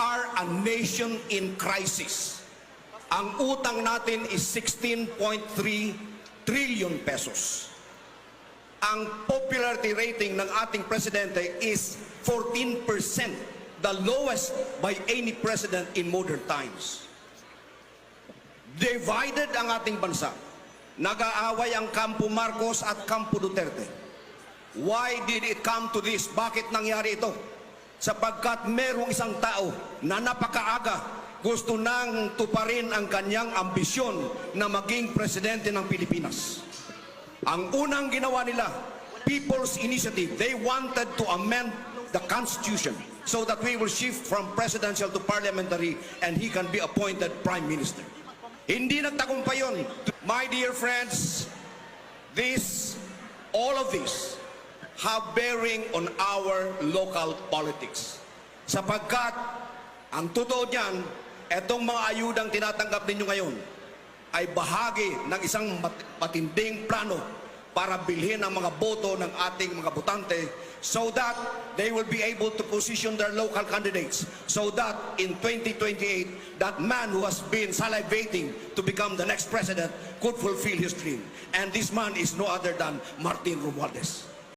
are a nation in crisis. Ang utang natin is 16.3 trillion pesos. Ang popularity rating ng ating presidente is 14%, the lowest by any president in modern times. Divided ang ating bansa. Nag-aaway ang Kampo Marcos at Kampo Duterte. Why did it come to this? Bakit nangyari ito? Sapagkat merong isang tao na napakaaga gusto nang tuparin ang kanyang ambisyon na maging presidente ng Pilipinas. Ang unang ginawa nila, People's Initiative, they wanted to amend the Constitution so that we will shift from presidential to parliamentary and he can be appointed Prime Minister. Hindi nagtagumpay yun. My dear friends, this, all of this, have bearing on our local politics. Sapagkat, ang totoo niyan, etong mga ayudang tinatanggap ninyo ngayon ay bahagi ng isang mat- matinding plano para bilhin ang mga boto ng ating mga botante so that they will be able to position their local candidates so that in 2028 that man who has been salivating to become the next president could fulfill his dream and this man is no other than Martin Romualdez